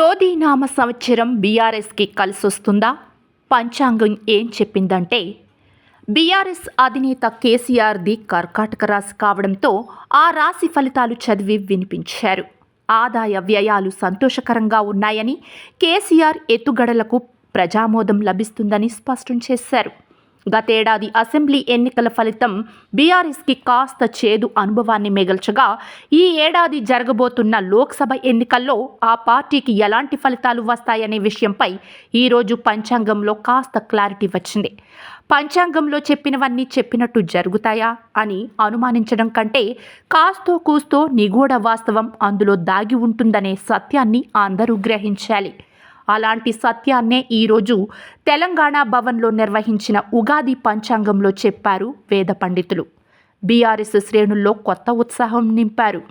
క్రోధి నామ సంవత్సరం బీఆర్ఎస్కి కలిసొస్తుందా? పంచాంగం ఏం చెప్పిందంటే బీఆర్ఎస్ అధినేత కేసీఆర్ది కర్కాటక రాశి కావడంతో ఆ రాశి ఫలితాలు చదివి వినిపించారు. ఆదాయ వ్యయాలు సంతోషకరంగా ఉన్నాయని కేసీఆర్ ఎత్తుగడలకు ప్రజామోదం లభిస్తుందని స్పష్టం చేశారు. గతేడాది అసెంబ్లీ ఎన్నికల ఫలితం బీఆర్ఎస్కి కాస్త చేదు అనుభవాన్ని మిగల్చగా ఈ ఏడాది జరగబోతున్న లోక్సభ ఎన్నికల్లో ఆ పార్టీకి ఎలాంటి ఫలితాలు వస్తాయనే విషయంపై ఈరోజు పంచాంగంలో కాస్త క్లారిటీ వచ్చింది. పంచాంగంలో చెప్పినవన్నీ చెప్పినట్టు జరుగుతాయా అని అనుమానించడం కంటే కాస్తో కూస్తో నిగూఢ వాస్తవం అందులో దాగి ఉంటుందనే సత్యాన్ని అందరూ గ్రహించాలి. అలాంటి సత్యాన్నే ఈరోజు తెలంగాణ భవన్లో నిర్వహించిన ఉగాది పంచాంగంలో చెప్పారు వేద పండితులు. బీఆర్ఎస్ శ్రేణుల్లో కొత్త ఉత్సాహం నింపారు.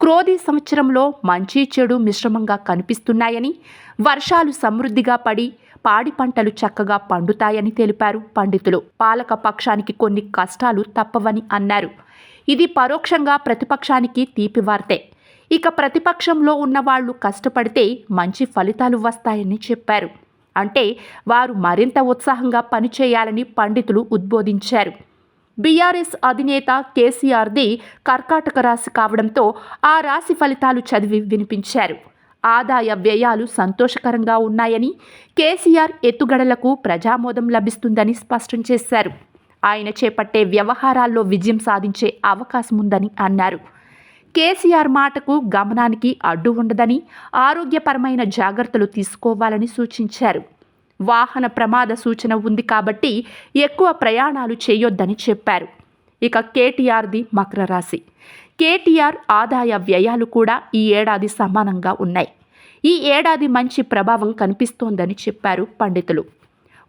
క్రోధి సంవత్సరంలో మంచి చెడు మిశ్రమంగా కనిపిస్తున్నాయని వర్షాలు సమృద్ధిగా పడి పాడి పంటలు చక్కగా పండుతాయని తెలిపారు పండితులు. పాలక పక్షానికి కొన్ని కష్టాలు తప్పవని అన్నారు. ఇది పరోక్షంగా ప్రతిపక్షానికి తీపివార్తే. ఇక ప్రతిపక్షంలో ఉన్నవాళ్ళు కష్టపడితే మంచి ఫలితాలు వస్తాయని చెప్పారు. అంటే వారు మరింత ఉత్సాహంగా పనిచేయాలని పండితులు ఉద్బోధించారు. బీఆర్ఎస్ అధినేత కేసీఆర్ది కర్కాటక రాశి కావడంతో ఆ రాశి ఫలితాలు చదివి వినిపించారు. ఆదాయ వ్యయాలు సంతోషకరంగా ఉన్నాయని కేసీఆర్ ఎత్తుగడలకు ప్రజామోదం లభిస్తుందని స్పష్టం చేశారు. ఆయన చేపట్టే వ్యవహారాల్లో విజయం సాధించే అవకాశం ఉందని అన్నారు. కేసీఆర్ మాటకు గమనానికి అడ్డు ఉండదని ఆరోగ్యపరమైన జాగ్రత్తలు తీసుకోవాలని సూచించారు. వాహన ప్రమాద సూచన ఉంది కాబట్టి ఎక్కువ ప్రయాణాలు చేయొద్దని చెప్పారు. ఇక కేటీఆర్ది మకర రాశి కేటీఆర్ ఆదాయ వ్యయాలు కూడా ఈ ఏడాది సమానంగా ఉన్నాయి. ఈ ఏడాది మంచి ప్రభావం కనిపిస్తోందని చెప్పారు పండితులు.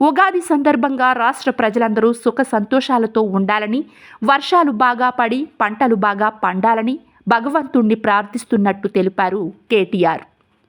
ఉగాది సందర్భంగా రాష్ట్ర ప్రజలందరూ సుఖ సంతోషాలతో ఉండాలని వర్షాలు బాగా పడి పంటలు బాగా పండాలని భగవంతుణ్ణి ప్రార్థిస్తున్నట్టు తెలిపారు కేటీఆర్.